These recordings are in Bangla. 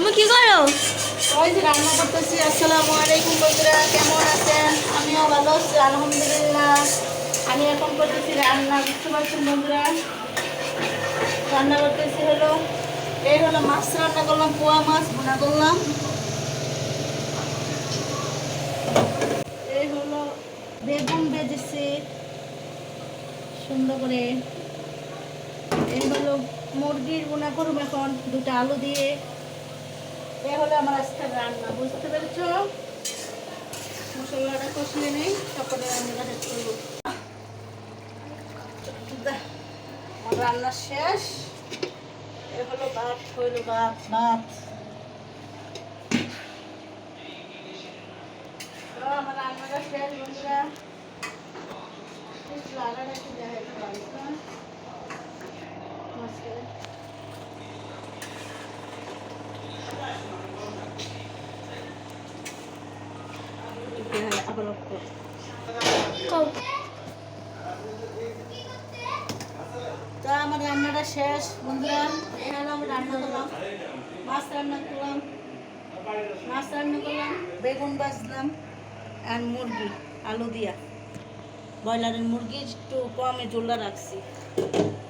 আমি কি করো? ওই যে রান্না করতেছি, আসসালামু আলাইকুম বন্ধুরা, কেমন আছেন? আমিও ভালো আছি, আলহামদুলিল্লাহ। আমি এখন করতেছি রান্না, বুঝতে পারছেন বন্ধুরা? রান্না করতেছি হলো, এই হলো মাছ রান্না করলাম, পোয়া মাছ ভুনা করলাম। এই হলো বেগুন বেজেছি সুন্দর করে। এই হলো মুরগির বোনা করুম এখন, দুটা আলু দিয়ে। এ হলো আমার আজকের রান্না, বুঝতে পেরেছ? মশলাটা কষিয়ে নেই, তারপরে রান্নাটা শেষ করব আমার রান্না শেষ। এ হলো ভাত, হইল ভাত আমার রান্নাটা শেষ, বন্ধুরা। তা আমার রান্নাটা শেষ বন্ধুরা। হলো আমি রান্না করলাম। মাছ রান্না করলাম। মাছ রান্না করলাম বেগুন বাজলাম আর মুরগি আলু দিয়া। ব্রয়লারের মুরগি একটু কমে চুলা রাখছি।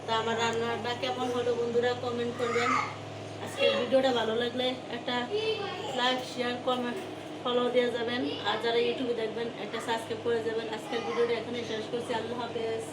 তা আমার রান্নাটা কেমন হলো বন্ধুরা কমেন্ট করবেন। আজকের ভিডিওটা ভালো লাগলে একটা লাইক শেয়ার কমেন্ট ফলো দিয়ে যাবেন। আর যারা ইউটিউবে দেখবেন, একটা সাবস্ক্রাইব করে যাবেন। আজকের ভিডিওটা এখানে শেষ করছি। আল্লাহ হাফেজ।